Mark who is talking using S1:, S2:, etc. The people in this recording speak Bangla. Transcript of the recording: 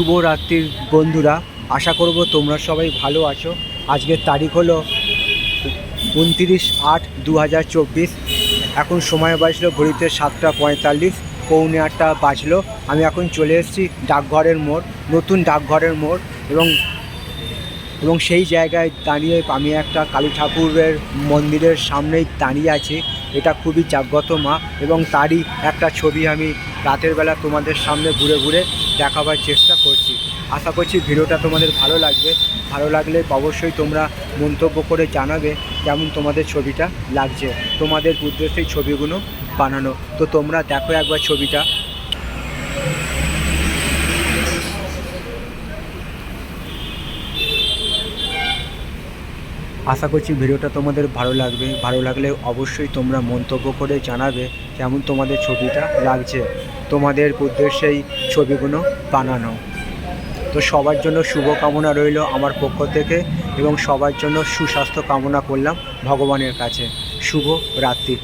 S1: শুভ রাত্রির বন্ধুরা। আশা করব তোমরা সবাই ভালো আছো। আজকের তারিখ হলো উনতিরিশ আট দু এখন সময় বাজলো ঘড়িতে সাতটা পঁয়তাল্লিশ, পৌনে আটটা বাজলো। আমি এখন চলে এসেছি ডাকঘরের মোড়, নতুন ডাকঘরের মোড় এবং এবং সেই জায়গায় দাঁড়িয়ে আমি একটা কালী ঠাকুরের মন্দিরের সামনেই দাঁড়িয়ে আছি। এটা খুবই জাগ্রত মা এবং তারই একটা ছবি আমি রাতের বেলা তোমাদের সামনে ঘুরে ঘুরে দেখাবার চেষ্টা করছি। আশা করছি ভিডিওটা তোমাদের ভালো লাগবে। ভালো লাগলে অবশ্যই তোমরা মন্তব্য করে জানাবে কেমন তোমাদের ছবিটা লাগছে। তোমাদের উদ্দেশ্যেই ছবিগুলো বানানো। তো তোমরা দেখো একবার ছবিটা। আশা করছি ভিডিওটা তোমাদের ভালো লাগবে। ভালো লাগলে অবশ্যই তোমরা মন্তব্য করে জানাবে কেমন তোমাদের ছবিটা লাগছে। তোমাদের উদ্দেশ্যেই ছবিগুলো বানানো। তো সবার জন্য শুভকামনা রইল আমার পক্ষ থেকে এবং সবার জন্য সুস্বাস্থ্য কামনা করলাম ভগবানের কাছে। শুভ রাত্রি।